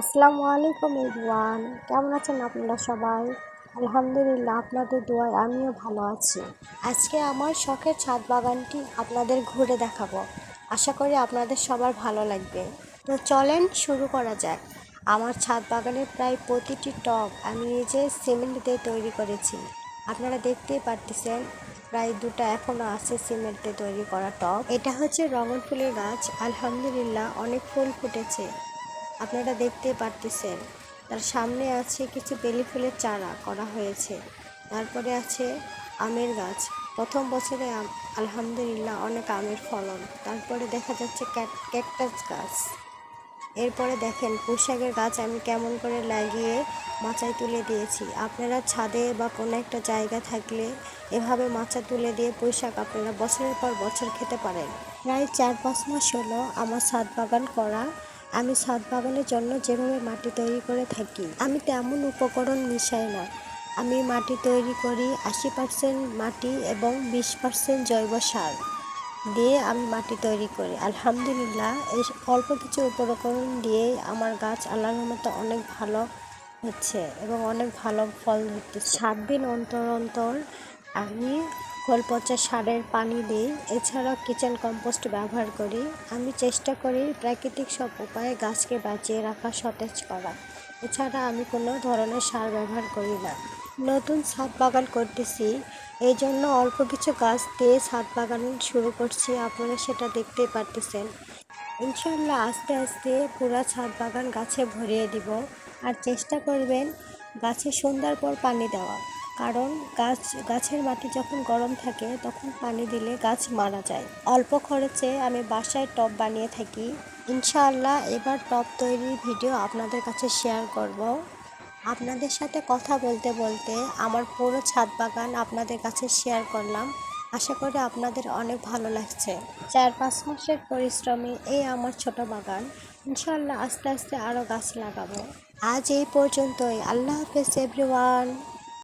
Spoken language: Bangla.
আসসালামু আলাইকুম এভরিওয়ান। কেমন আছেন আপনারা সবাই? আলহামদুলিল্লাহ, আপনাদের দোয়ায় আমিও ভালো আছি। আজকে আমার শখের ছাদ বাগানটি আপনাদের ঘুরে দেখাবো। আশা করি আপনাদের সবার ভালো লাগবে। তো চলেন শুরু করা যাক। আমার ছাদ বাগানের প্রায় প্রতিটি টব আমি নিজে সিমেন্ট দিয়ে তৈরি করেছি। আপনারা দেখতেই পারতেছেন, প্রায় দুটো এখনও আছে সিমেন্ট দিয়ে তৈরি করা টব। এটা হচ্ছে রঙন ফুলের গাছ। আলহামদুলিল্লাহ, অনেক ফুল ফুটেছে। আপনারা দেখতে পারতেছেন। তার সামনে আছে কিছু বেলি ফুলের চারা করা হয়েছে। তারপরে আছে আমের গাছ। প্রথম বছরে আলহামদুলিল্লাহ, অনেক আমের ফলন। তারপরে দেখা যাচ্ছে ক্যাকটাস গাছ। এরপরে দেখেন পোশাকের গাছ আমি কেমন করে লাগিয়ে মাচায় তুলে দিয়েছি। আপনারা ছাদে বা কোনো একটা জায়গা থাকলে এভাবে মাচা তুলে দিয়ে পোশাক আপনারা বছরের পর বছর খেতে পারেন। প্রায় চার পাঁচ মাস হলো আমার ছাদ বাগান করা আমি ছাদ বাগানের জন্য যেভাবে মাটি তৈরি করে থাকি, আমি তেমন উপকরণ মিশাই না। আমি মাটি তৈরি করি আশি পার্সেন্ট মাটি এবং বিশ পার্সেন্ট জৈব সার দিয়ে আমি মাটি তৈরি করি। আলহামদুলিল্লাহ, এই অল্প কিছু উপকরণ দিয়েই আমার গাছ আল্লাহর মতো অনেক ভালো হচ্ছে এবং অনেক ভালো ফল ধরতে সাত দিন অন্তর অন্তর আমি পচা সারের পানি দিই, এছাড়াও কিচেন কম্পোস্ট ব্যবহার করি। আমি চেষ্টা করি প্রাকৃতিক সব উপায়ে গাছকে বাঁচিয়ে রাখা সতেজ করা। এছাড়া আমি কোনো ধরনের সার ব্যবহার করি না। নতুন ছাদ বাগান করতেছি এই জন্য অল্প কিছু গাছ দিয়ে ছাদ বাগান শুরু করছি, আপনারা সেটা দেখতেই পারতেছেন। ইনশাল্লাহ আস্তে আস্তে পুরা ছাদ বাগান গাছে ভরিয়ে দিব। আর চেষ্টা করবেন গাছে সন্ধ্যার পর পানি দেওয়া। কারণ গাছ, গাছের মাটি যখন গরম থাকে, তখন পানি দিলে গাছ মারা যায়। অল্প খরচে আমি বাসায় টব বানিয়ে থাকি। ইনশাআল্লাহ এবার টব তৈরির ভিডিও আপনাদের কাছে শেয়ার করব। আপনাদের সাথে কথা বলতে বলতে আমার পুরো ছাদ বাগান আপনাদের কাছে শেয়ার করলাম। আশা করি আপনাদের অনেক ভালো লাগছে। চার পাঁচ মাসের পরিশ্রমে এই আমার ছোট বাগান। ইনশাল্লাহ আস্তে আস্তে আরও গাছ লাগাবো। আজ এই পর্যন্তই। আল্লাহ হাফেজ এভরিওয়ান